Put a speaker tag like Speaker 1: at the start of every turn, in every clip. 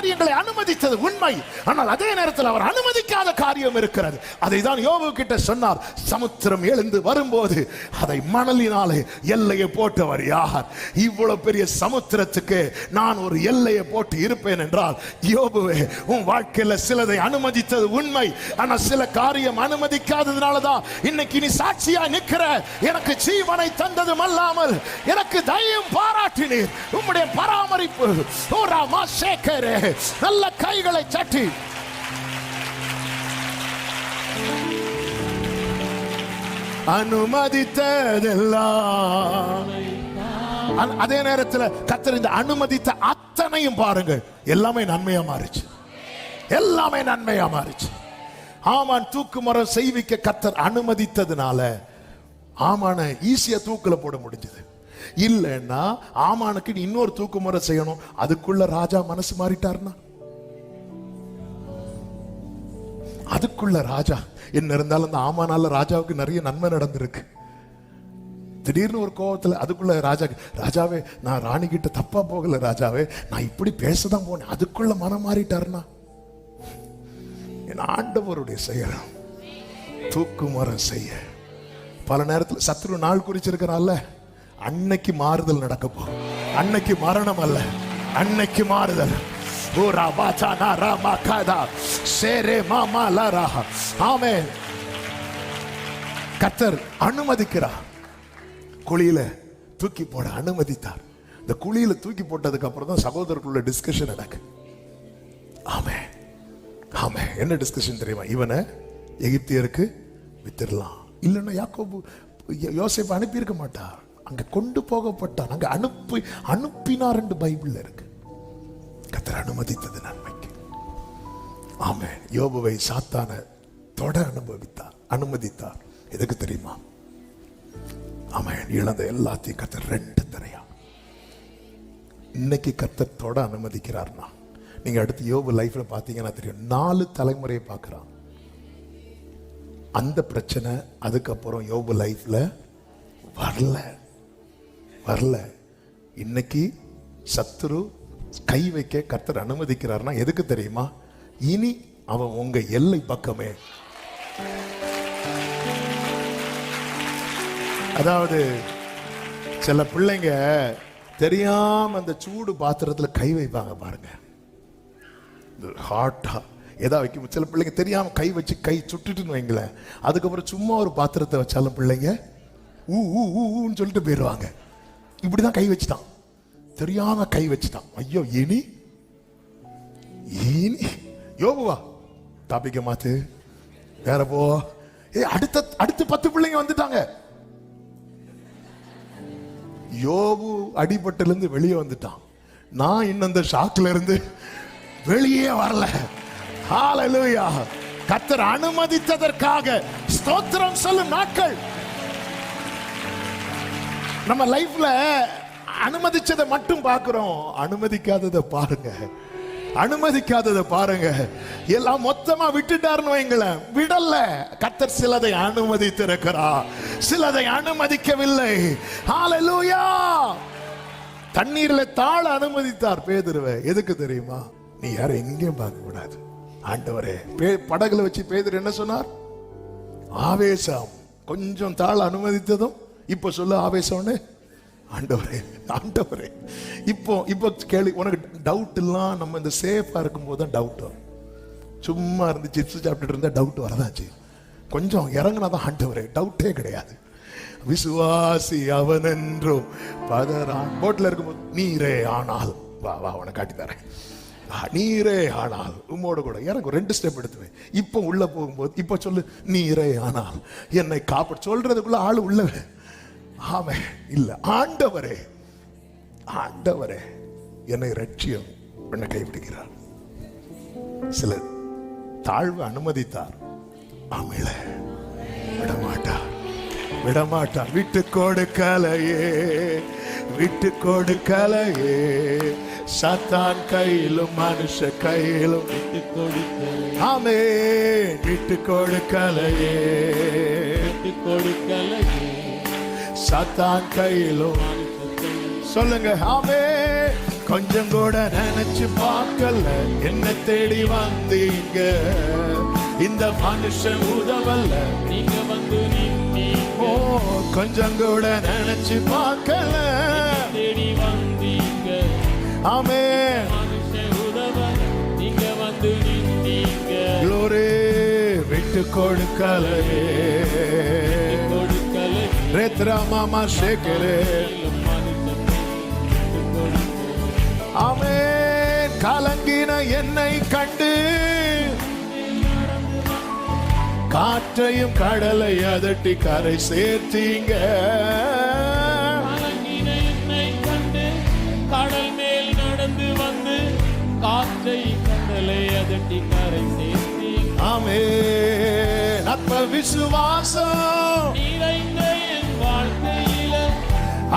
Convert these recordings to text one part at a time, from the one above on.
Speaker 1: காரியங்களை அனுமதித்தது உண்மை. ஆனால் அதே நேரத்தில் அவர் அனுமதிக்காத காரியம் இருக்கிறது. அதை தான் யோபு கிட்ட சொன்னார். சமுத்திரம் எழுந்து வரும்போது அதை மணலினாலே எல்லையை போட்டவர் யார்? இவ்வளவு பெரிய சமுத்திரத்துக்கு நான் ஒரு எல்லையை போட்டு இருப்பேன் என்றால் யோபுவே உன் வாழ்க்கையில சிலதை அனுமதித்தது உண்மை. ஆனா சில காரியம் அனுமதிக்காததுனால தான் இன்னைக்கு நீ சாட்சியா நிக்கிற எனக்கு ஜீவனை தந்ததும் அல்லாமல் எனக்கு தயம் பாராட்டினீர். உம்முடைய பராமரிப்பு. ஓ ராமா சேகரே. நல்ல கைகளை சட்டி. அனுமதித்ததெல்லாம். அதே நேரத்தில் கத்தர் இந்த அனுமதித்த அத்தனையும் பாருங்க எல்லாமே நன்மையா மாறிச்சு. எல்லாமே நன்மையா மாறிச்சு. ஆமான் தூக்கு மரம் செய்விக்க கத்தர் அனுமதித்ததுனால ஆமான ஈஸியா தூக்குல போட முடிஞ்சது. இல்லைன்னா ஆமானுக்கு இன்னொரு தூக்கு செய்யணும். அதுக்குள்ள ராஜா மனசு மாறிட்டாருன்னா அதுக்குள்ள ராஜா. என்ன இருந்தாலும் அந்த ஆமானால ராஜாவுக்கு நிறைய நன்மை நடந்திருக்கு. திடீர்னு ஒரு கோவத்துல அதுக்குள்ள ராஜா ராஜாவே நான் ராணி கிட்ட தப்பா போகல ராஜாவே. நான் இப்படி பேசதான் போனேன். அதுக்குள்ள மனம் மாறிட்டார்னா? என் ஆண்டவருடைய செயல். தூக்குமரம் செய்ய. பல நேரத்தில் சத்ரு நாள் குறிச்சிருக்கிறான்ல. அன்னைக்கு மாறுதல் நடக்க போகும் அன்னைக்கு மரணம் அல்ல. அன்னைக்கு மாறுதல். ஓ ராபா சானா ராமா காதா. சேரே மாமா லாரா. ஆமே கத்தர் அனுமதிக்கிறார். குழியில தூக்கி போட அனுமதித்தார். இந்த குழியில தூக்கி போட்டதுக்கு அப்புறம் தான் சகோதரர்களுள்ள டிஸ்கஷன் நடக்கு. ஆமே ஆமே என்ன டிஸ்கஷன் தெரியுமா? இவனை எகிப்தியருக்கு வித்திரலாம் இல்லைன்னா யாக்கோபு யோசிப்பு அனுப்பியிருக்க மாட்டார். அங்க கொண்டு போகப்பட்டான். அங்க அனுப்பி அனுப்பினார் என்று பைபிள்ல இருக்கு. கத்தர் அனுமதித்தது நன்மைக்கு. ஆமே யோபுவை சாத்தான தொட அனுபவித்தார் அனுமதித்தார். எதுக்கு தெரியுமா? அவன் இழந்த எல்லாத்தையும் கத்தர் ரெண்டு தரையா. இன்னைக்கு கத்தர் தொட அனுமதிக்கிறார்னா நீங்க அடுத்து யோபு லைஃப்ல பாத்தீங்கன்னா தெரியும் நாலு தலைமுறையை பார்க்கறான். அந்த பிரச்சனை அதுக்கப்புறம் யோபு லைஃப்ல வரல. வரல. இன்னைக்கு சத்துரு கை வைக்க கர்த்தர் அனுமதிக்கிறார்னா எதுக்கு தெரியுமா? இனி அவன் உங்க எல்லை பக்கமே. அதாவது சில பிள்ளைங்க தெரியாம அந்த சூடு பாத்திரத்துல கை வைப்பாங்க பாருங்க. ஹாட்டா எதா வைக்கும்? சில பிள்ளைங்க தெரியாம கை வச்சு கை சுட்டுட்டுன்னு வைங்களேன். அதுக்கப்புறம் சும்மா ஒரு பாத்திரத்தை வச்சாலும் பிள்ளைங்க ஊ ஊ ஊ ஊன்னு சொல்லிட்டு போயிடுவாங்க இப்படிதான் கை வச்சுட்டான். தெரியாம கை வச்சுட்டான். ஐயோ இனி? இனி? யோபுவா தப்பிக்க மாத்து. வேற போ. ஏ அடுத்த அடுத்து பத்து பிள்ளைங்க வந்துட்டாங்க. யோபு அடிபட்டுல இருந்து வெளியே வந்துட்டான். நான் இன்னும் இந்த ஷாக்ல இருந்து வெளியே வரல. ஹாலலூயா கத்தர் அனுமதித்ததற்காக ஸ்தோத்திரம் சொல்லும் நாட்கள். நம்ம லைஃப்ல அனுமதிச்சதை மட்டும் பார்க்கிறோம். அனுமதிக்காததை பாருங்க. அனுமதிக்காததை பாருங்க. எல்லாம் மொத்தமா விட்டுட்டாருன்னு வைங்களேன். விடல. கத்தர் சிலதை அனுமதித்திருக்கிறார் சிலதை அனுமதிக்கவில்லை. ஹalleluya தண்ணீர்ல தாழ அனுமதித்தார் பேதுருவை. எதுக்கு தெரியுமா? நீ யாரும் எங்கேயும் பார்க்க கூடாது. ஆண்டவரே பே- படகுல வச்சு பேதுரு என்ன சொன்னார்? ஆவேசம். கொஞ்சம் தாழ அனுமதித்ததும் இப்போ சொல்லு ஆவேசம்னு? ஆண்டவரே ஆண்டவரே. இப்போ இப்போ கேள்வி உனக்கு டவுட் எல்லாம் நம்ம இந்த சேஃபாக இருக்கும்போது தான் டவுட் வரும். சும்மா இருந்து சிப்ஸ் சாப்பிட்டுட்டு இருந்தால் டவுட் வரதாச்சு. கொஞ்சம் இறங்கினா தான் ஆண்டவரே டவுட்டே கிடையாது. விசுவாசி அவனென்றும் பதறான். போட்டில் இருக்கும்போது நீரே ஆனால். வா வா உனக்கு காட்டி தரேன். நீரே ஆனால். உம்மோட கூட எனக்கு ரெண்டு ஸ்டெப் எடுத்துவேன் இப்போ உள்ளே போகும்போது இப்போ சொல்லு நீரே ஆனால். என்னை காப்பாடு சொல்றதுக்குள்ள ஆள் உள்ள ஆமே. இல்ல ஆண்டவரே ஆண்டவரே என்னை ரட்சியம் என்னை கைவிடுகிறார். சில தாழ்வு அனுமதித்தார். ஆமையில விடமாட்டார் விடமாட்டார். விட்டு கொடுக்கலையே விட்டு கொடுக்கலையே சத்தான் கையிலும் மனுஷ கையிலும்.
Speaker 2: விட்டு கொடுக்க
Speaker 1: ஆமே விட்டு கொடுக்கலையே
Speaker 2: விட்டு கொடுக்கலையே
Speaker 1: சத்தான் கையிலும் சொல்லுங்க ஆமே கொஞ்சம் கூட நினைச்சு பார்க்கல. என்ன தேடி வந்தீங்க. இந்த மனுஷன் உதவல்ல.
Speaker 2: நீங்க வந்து
Speaker 1: ஓ கொஞ்சம் கூட நினைச்சு பார்க்கல.
Speaker 2: தேடி வந்தீங்க.
Speaker 1: ஆமே.
Speaker 2: நீங்க வந்து நின்னீங்க.
Speaker 1: குளோரே விட்டு கொடுக்கலையே.
Speaker 2: மனுஷன் விட்டு கொடுக்கலை
Speaker 1: ஆமே கலங்கின என்னை கண்டு காற்றையும் கடலை அதட்டி கரை சேர்த்தீங்க
Speaker 2: கடல் மேல் நடந்து வந்து காற்றை கடலை அதட்டி கரை சேர்த்தி
Speaker 1: ஆமே நற்ப விசுவாசம்
Speaker 2: வாழ்க்கையில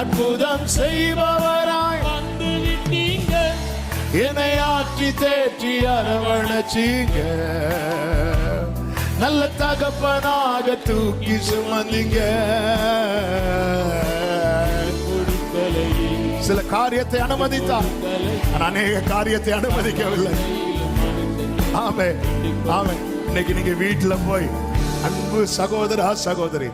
Speaker 1: அற்புதம் செய்பவராய்
Speaker 2: வந்து விட்டீங்க
Speaker 1: என்னை ஆற்றி தேற்றி அரவணைச்சீங்க. நல்ல தகப்பனாக தூக்கி சுமந்தீங்க. சில காரியத்தை அனுமதித்தார். அநேக காரியத்தை அனுமதிக்கவில்லை. ஆமே ஆமே இன்னைக்கு நீங்க வீட்டுல போய் அன்பு சகோதரா சகோதரி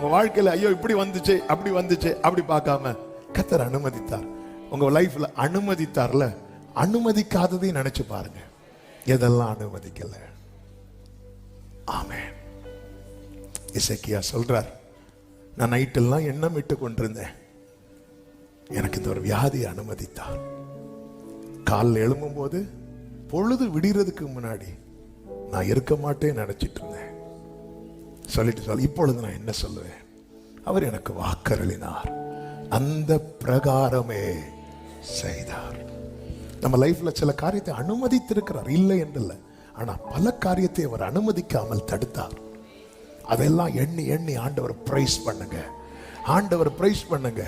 Speaker 1: உங்க வாழ்க்கையில ஐயோ இப்படி வந்துச்சு அப்படி வந்துச்சு அப்படி பார்க்காம கத்தர் அனுமதித்தார். உங்க லைஃப்ல அனுமதித்தார்ல அனுமதிக்காததையும் நினைச்சு பாருங்க. எதெல்லாம் அனுமதிக்கல? ஆமே இசக்கியா சொல்றார் நான் நைட்டெல்லாம் எண்ணம் விட்டு கொண்டிருந்தேன். எனக்கு இந்த ஒரு வியாதியை அனுமதித்தார். காலில் எழும்பும்போது பொழுது விடிறதுக்கு முன்னாடி நான் இருக்க மாட்டேன்னு நினைச்சிட்டு இருந்தேன். சொல்லிட்டு சொல்ல இப்பொழுது நான் என்ன சொல்லுவேன்? அவர் எனக்கு வாக்கருளினார். அந்த பிரகாரமே செய்தார். நம்ம லைஃப்ல சில காரியத்தை அனுமதித்திருக்கிறார். இல்லை என்றல்ல. ஆனால் பல காரியத்தை அவர் அனுமதிக்காமல் தடுத்தார். அதெல்லாம் எண்ணி எண்ணி ஆண்டவர் பிரைஸ் பண்ணுங்க. ஆண்டவர் பிரைஸ் பண்ணுங்க.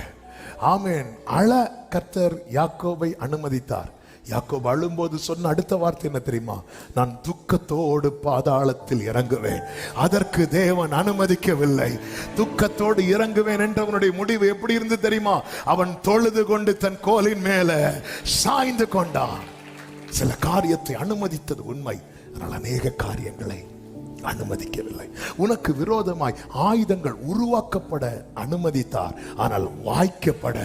Speaker 1: ஆமேன். அழ கர்த்தர் யாக்கோவை அனுமதித்தார். யாக்கோபு அழும்போது சொன்ன அடுத்த வார்த்தை என்ன தெரியுமா? நான் துக்கத்தோடு பாதாளத்தில் இறங்குவேன். அதற்கு தேவன் அனுமதிக்கவில்லை. துக்கத்தோடு இறங்குவேன் என்றவனுடைய முடிவு எப்படி இருந்து தெரியுமா? அவன் தொழுது கொண்டு தன் கோலின் மேல சாய்ந்து கொண்டான். சில காரியத்தை அனுமதித்தது உண்மை. ஆனால் அநேக காரியங்களை அனுமதிக்கவில்லை. உனக்கு விரோதமாய் ஆயுதங்கள் உருவாக்கப்பட அனுமதித்தார். ஆனால் வாய்க்கப்பட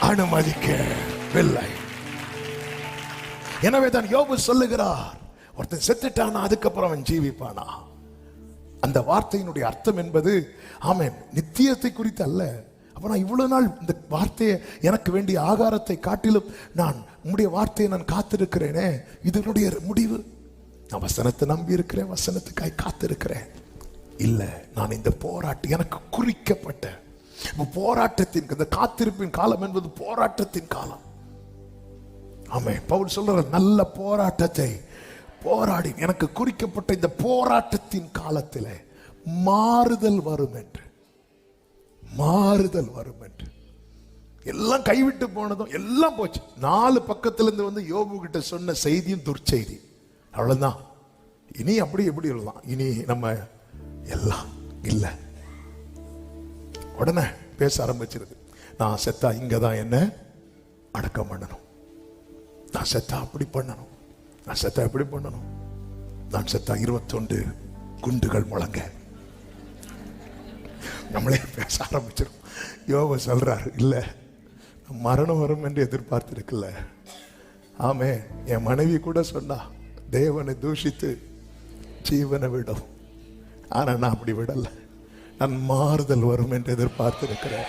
Speaker 1: அனுமதிக்கவில்லை. எனவே தான் யோபு சொல்லுகிறார் ஒருத்தன் செத்துட்டானா அதுக்கப்புறம் அவன் ஜீவிப்பானா? அந்த வார்த்தையினுடைய அர்த்தம் என்பது ஆமேன் நித்தியத்தை குறித்து அல்ல. அப்போ நான் இவ்வளோ நாள் இந்த வார்த்தையை எனக்கு வேண்டிய ஆகாரத்தை காட்டிலும் நான் உம்முடைய வார்த்தையை நான் காத்திருக்கிறேனே இதனுடைய முடிவு. நான் வசனத்தை நம்பி இருக்கிறேன் வசனத்துக்காய் காத்திருக்கிறேன். இல்லை நான் இந்த போராட்டம் எனக்கு குறிக்கப்பட்ட போராட்டத்தின் இந்த காத்திருப்பின் காலம் என்பது போராட்டத்தின் காலம். ஆமாம் பவுல் சொல்ற நல்ல போராட்டத்தை போராடி எனக்கு குறிக்கப்பட்ட இந்த போராட்டத்தின் காலத்தில் மாறுதல் வரும் என்று மாறுதல் வரும் என்று எல்லாம் கைவிட்டு போனதும் எல்லாம் போச்சு. நாலு பக்கத்துலேருந்து வந்து யோபு கிட்ட சொன்ன செய்தியும் துர்ச்செய்தி. அவ்வளோதான் இனி அப்படி எப்படி எழுதலாம் இனி நம்ம எல்லாம் இல்லை. உடனே பேச ஆரம்பிச்சிருது. நான் செத்தா இங்கே தான் என்ன? அடக்கம் பண்ணணும். நான் செத்தா அப்படி பண்ணணும். நான் செத்தா எப்படி பண்ணணும்? நான் செத்தா இருபத்தொண்டு குண்டுகள் முழங்க. நம்மளே பேச ஆரம்பிச்சிடும் யோக சொல்றாரு இல்லை மரணம் வரும் என்று எதிர்பார்த்துருக்குல்ல ஆமே என் மனைவி கூட சொன்னா தேவனை தூஷித்து ஜீவனை விடும். ஆனால் நான் அப்படி விடலை. நான் மாறுதல் வரும் என்று எதிர்பார்த்திருக்கிறேன்.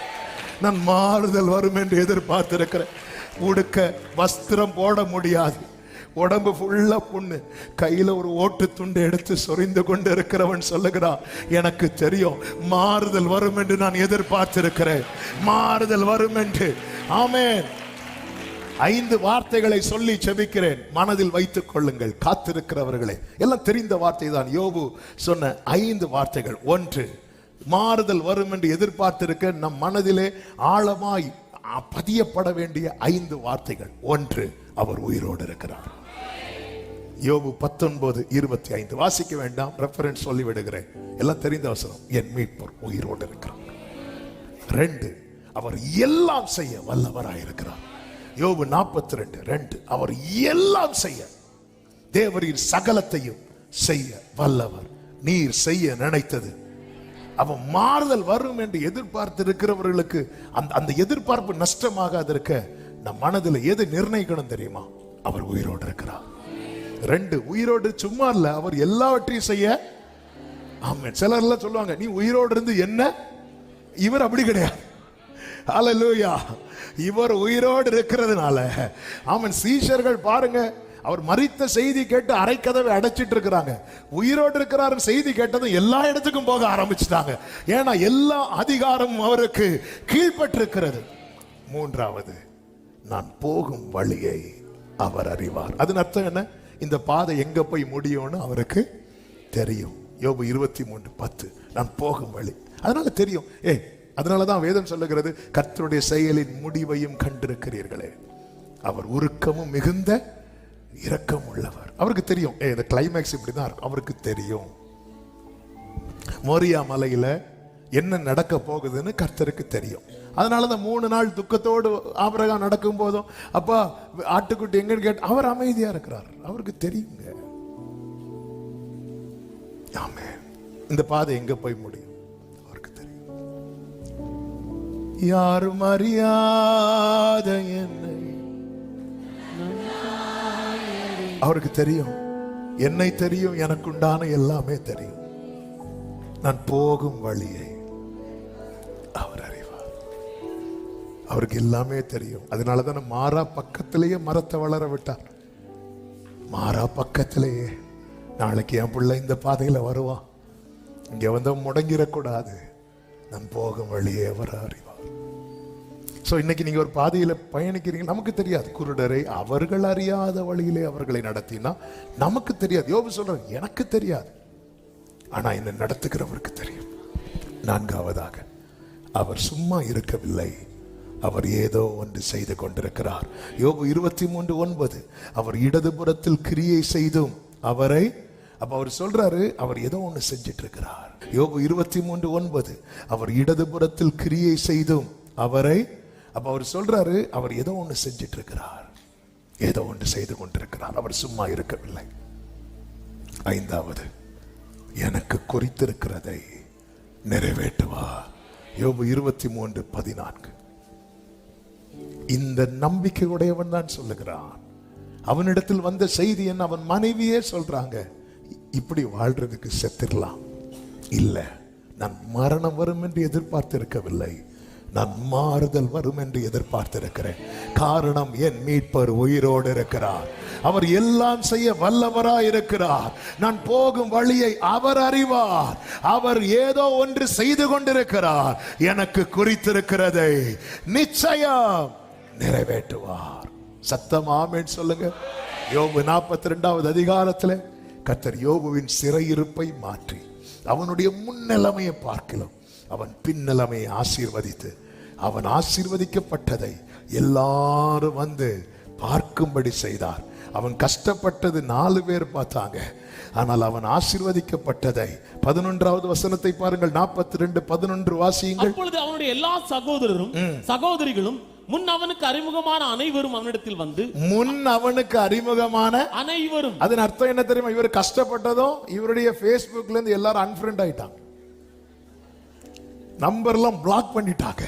Speaker 1: நான் மாறுதல் வரும் என்று எதிர்பார்த்திருக்கிறேன். உடுக்க வஸ்திரம் போட முடியாது. உடம்பு ஃபுல்லா புண்ணு. கையில ஒரு ஓட்டு துண்டு எடுத்து சொரிந்து கொண்டு இருக்கிறவன் சொல்லுகிறான் எனக்கு தெரியும் மாறுதல் வரும் என்று நான் எதிர்பார்த்திருக்கிறேன். மாறுதல் வரும் என்று. ஆமேன். ஐந்து வார்த்தைகளை சொல்லி செபிக்கிறேன். மனதில் வைத்துக் கொள்ளுங்கள். காத்திருக்கிறவர்களே எல்லாம் தெரிந்த வார்த்தை தான் யோபு சொன்ன ஐந்து வார்த்தைகள். ஒன்று மாறுதல் வரும் என்று எதிர்பார்த்திருக்க நம் மனதிலே ஆழமாய் பதியப்பட வேண்டிய ஐந்து வார்த்தைகள். ஒன்று அவர் உயிரோடு இருக்கிறார். யோபு பத்தொன்பது இருபத்தி ஐந்து வாசிக்க வேண்டாம் ரெஃபரன்ஸ் சொல்லி விடுகிறேன். எல்லாம் தெரிந்த அவசரம் என் மீட்பர் உயிரோடு இருக்கிறார். ரெண்டு அவர் எல்லாம் செய்ய வல்லவராயிருக்கிறார் யோபு நாற்பத்தி ரெண்டு ரெண்டு அவர் எல்லாம் செய்ய தேவரின் சகலத்தையும் செய்ய வல்லவர். நீர் செய்ய நினைத்தது அவன் மாறுதல் வரும் என்று எதிர்பார்த்து இருக்கிறவர்களுக்கு அந்த அந்த எதிர்பார்ப்பு நஷ்டமாகாது இருக்க நம் மனதில் எது நிர்ணயிக்கணும் தெரியுமா? அவர் உயிரோடு இருக்கிறார். ரெண்டு உயிரோடு சும்மா இல்லை அவர் எல்லாவற்றையும் செய்ய ஆமாம் சிலர்லாம் சொல்லுவாங்க நீ உயிரோடு இருந்து என்ன? இவர் அப்படி கிடையாது. அலலூயா இவர் உயிரோடு இருக்கிறதுனால. ஆமன். சீஷர்கள் பாருங்க அவர் மறித்த செய்தி கேட்டு அரைக்கதவை அடைச்சிட்டு இருக்கிறாங்க உயிரோடு இருக்கிறாருன்னு செய்தி கேட்டதும் எல்லா இடத்துக்கும் போக ஆரம்பிச்சிட்டாங்க. ஏன்னா எல்லா அதிகாரமும் அவருக்கு கீழ்ப்பட்டிருக்கிறது மூன்றாவது நான் போகும் வழியை அவர் அறிவார். அதன் அர்த்தம் என்ன? இந்த பாதை எங்க போய் முடியும்னு அவருக்கு தெரியும். யோபு இருபத்தி மூன்று பத்து நான் போகும் வழி. அதனால தெரியும். ஏ அதனால தான் வேதம் சொல்லுகிறது கர்த்தருடைய செயலின் முடிவையும் கண்டிருக்கிறீர்களே. அவர் உருக்கமும் மிகுந்த இரக்கம் உள்ளவர் அவருக்கு தெரியும். ஏ இந்த கிளைமேக்ஸ் இப்படி தான் இருக்கும். அவருக்கு தெரியும். மோரியா மலையில் என்ன நடக்க போகுதுன்னு கர்த்தருக்கு தெரியும். அதனால தான் மூணு நாள் துக்கத்தோடு ஆபரகம் நடக்கும் போதும் அப்பா ஆட்டுக்குட்டி எங்கன்னு கேட்டு அவர் அமைதியாக இருக்கிறார். அவருக்கு தெரியுங்க. ஆமே இந்த பாதை எங்க போய் முடியும்? அவருக்கு தெரியும். யாரும் அறியாத என்ன அவருக்கு தெரியும். என்னை தெரியும் எனக்குண்டான எல்லாமே தெரியும். நான் போகும் வழியை அவர் அறிவார். அவருக்கு எல்லாமே தெரியும். அதனால தானே மாறா பக்கத்திலேயே மரத்தை வளர விட்டார். மாறா பக்கத்திலேயே நாளைக்கு என் பிள்ளை இந்த பாதையில வருவான். இங்க வந்து முடங்கிடக்கூடாது. நான் போகும் வழியே அவர் அறிவார். ஸோ இன்னைக்கு நீங்க ஒரு பாதையில பயணிக்கிறீங்க. நமக்கு தெரியாது. குருடரை அவர்கள் அறியாத வழியிலே அவர்களை நடத்தினா நமக்கு தெரியாது. யோபு சொல்கிறார் எனக்கு தெரியாது. ஆனா என்ன நடத்துகிறவருக்கு தெரியும். நான்காவதாக அவர் சும்மா இருக்கவில்லை. அவர் ஏதோ ஒன்று செய்து கொண்டிருக்கிறார். யோபு இருபத்தி மூன்று ஒன்பது அவர் இடதுபுறத்தில் கிரியை செய்தும் அவரை அப்ப அவர் சொல்றாரு அவர் ஏதோ ஒன்று செஞ்சிட்டு இருக்கிறார் யோபு இருபத்தி மூன்று ஒன்பது அவர் இடதுபுறத்தில் கிரியை செய்தும் அவரை அப்ப அவர் சொல்றாரு அவர் ஏதோ ஒன்று செஞ்சிட்டு இருக்கிறார் ஏதோ ஒன்று செய்து கொண்டிருக்கிறார். அவர் சும்மா இருக்கவில்லை. ஐந்தாவது எனக்கு குறித்திருக்கிறதை நிறைவேற்றுவா. யோபு இருபத்தி மூன்று பதினான்கு. இந்த நம்பிக்கை உடையவன் தான் சொல்லுகிறான். அவனிடத்தில் வந்த செய்தி என்ன? அவன் மனைவியே சொல்றாங்க. இப்படி வாழ்றதுக்கு செத்துடலாம் இல்ல நான் மரணம் வரும் என்று எதிர்பார்த்திருக்கவில்லை. நான் மாறுதல் வரும் என்று எதிர்பார்த்திருக்கிறேன். காரணம் என் மீட்பர் உயிரோடு இருக்கிறார். அவர் எல்லாம் செய்ய வல்லவராய் இருக்கிறார். நான் போகும் வழியை அவர் அறிவார். அவர் ஏதோ ஒன்று செய்து கொண்டிருக்கிறார். எனக்கு குறித்திருக்கிறதை நிச்சயம் நிறைவேற்றுவார். சத்தம் ஆமேன் சொல்லுங்க. யோபு நாற்பத்தி ரெண்டாவது அதிகாரத்தில் கத்தர் யோபுவின் சிறையிருப்பை மாற்றி அவனுடைய முன்னிலைமையை பார்க்கலாம். அவன் பின்னிலைமையை ஆசீர்வதித்து அவன் ஆசீர்வதிக்கப்பட்டதை எல்லாரும் வந்து பார்க்கும்படி செய்தார். அவன் கஷ்டப்பட்டது நாலு பேர் பார்த்தாங்க. ஆனால் அவன் ஆசீர்வதிக்கப்பட்டதை பதினொன்றாவது வசனத்தை பாருங்கள். நாற்பத்தி ரெண்டு பதினொன்று வாசியுங்கள்.
Speaker 2: அப்பொழுது அவனுடைய எல்லா சகோதரரும் சகோதரிகளும் முன் அவனுக்கு அறிமுகமான அனைவரும் அவனிடத்தில் வந்து
Speaker 1: முன் அவனுக்கு அறிமுகமான
Speaker 2: அனைவரும்
Speaker 1: அதன் அர்த்தம் என்ன தெரியுமா? இவர் கஷ்டப்பட்டதும் இவருடைய Facebookல இருந்து எல்லாரும் அன்ஃப்ரெண்ட் ஆயிட்டாங்க. நம்பர்லாம் பிளாக் பண்ணிட்டாங்க.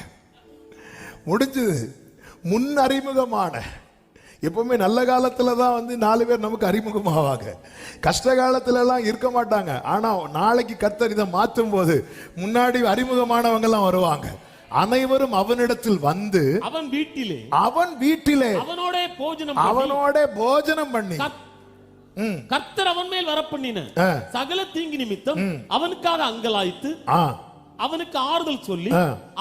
Speaker 1: முடிஞ்சது. முன் அறிமுகமான எப்பவுமே நல்ல காலத்துல தான் வந்து நாலு பேர் நமக்கு அறிமுகமாவாங்க. கஷ்ட காலத்துல எல்லாம் இருக்க மாட்டாங்க. ஆனா நாளைக்கு கர்த்தர் இதை மாற்றும் போது முன்னாடி அறிமுகமானவங்க எல்லாம் வருவாங்க. அனைவரும் அவனிடத்தில் வந்து
Speaker 2: அவன் வீட்டிலே
Speaker 1: அவன் வீட்டிலே
Speaker 2: அவனோட போஜனம்
Speaker 1: அவனோட போஜனம் பண்ணி.
Speaker 2: கர்த்தர் அவன் மேல் வரப்பண்ணின
Speaker 1: ஆ.
Speaker 2: சகல தீங்கு நிமித்தம் அவனுக்காக அங்கலாய்த்து அவனுக்கு ஆறுதல் சொல்லி.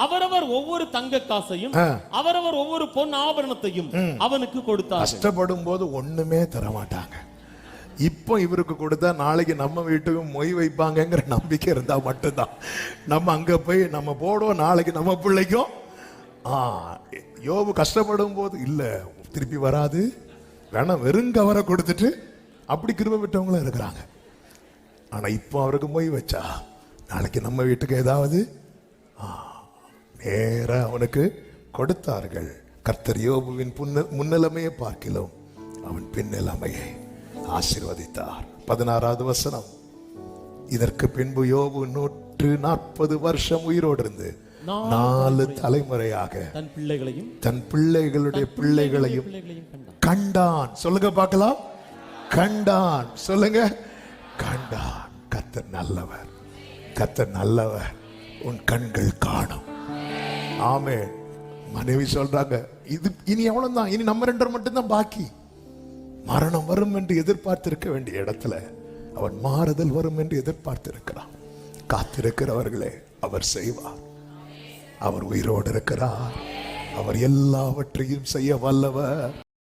Speaker 2: அவரவர் ஒவ்வொரு தங்க காசையும். அவரவர் ஒவ்வொரு பொன் ஆபரணத்தையும் அவனுக்கு கொடுத்தார்
Speaker 1: கஷ்டப்படும் போது ஒண்ணுமே தர மாட்டாங்க இப்போ இவருக்கு கொடுத்தா நாளைக்கு நம்ம வீட்டுக்கு மொய் வைப்பாங்கங்கிற நம்பிக்கை இருந்தா மட்டும்தான். நம்ம அங்க போய் நம்ம போடுவோம் நாளைக்கு நம்ம பிள்ளைக்கும். ஆ யோபு கஷ்டப்படும் போது இல்ல திருப்பி வராது. வேணா வெறும் கவரை கொடுத்துட்டு அப்படி கிருப விட்டவங்களும் இருக்கிறாங்க. ஆனா இப்போ அவருக்கு மொய் வச்சா நாளைக்கு நம்ம வீட்டுக்கு ஏதாவது? நேரா அவனுக்கு கொடுத்தார்கள். கர்த்தர் யோபுவின் புன்ன முன்னிலைமையை பார்க்கிலும் அவன் பின்னிலைமையை ஆசீர்வதித்தார். பதினாறாவது வசனம். இதற்கு பின்பு யோபு நூற்று நாற்பது வருஷம் உயிரோடு இருந்து நாலு தலைமுறையாக
Speaker 2: தன் பிள்ளைகளையும்
Speaker 1: தன் பிள்ளைகளுடைய பிள்ளைகளையும்
Speaker 2: கண்டான்.
Speaker 1: கண்டான். சொல்லுங்க பார்க்கலாம். கண்டான். சொல்லுங்க. கண்டான். கர்த்தர் நல்லவர். கத்த நல்லவர் உன் கண்கள் காணும். ஆமே மனைவி சொல்றாங்க இது இனி அவ்வளவுதான் இனி நம்ம ரெண்டர் மட்டும்தான் பாக்கி. மரணம் வரும் என்று எதிர்பார்த்திருக்க வேண்டிய இடத்துல அவன் மாறுதல் வரும் என்று எதிர்பார்த்திருக்கிறான். காத்திருக்கிறவர்களே அவர் செய்வார். அவர் உயிரோடு இருக்கிறார். அவர் எல்லாவற்றையும் செய்ய வல்லவர்.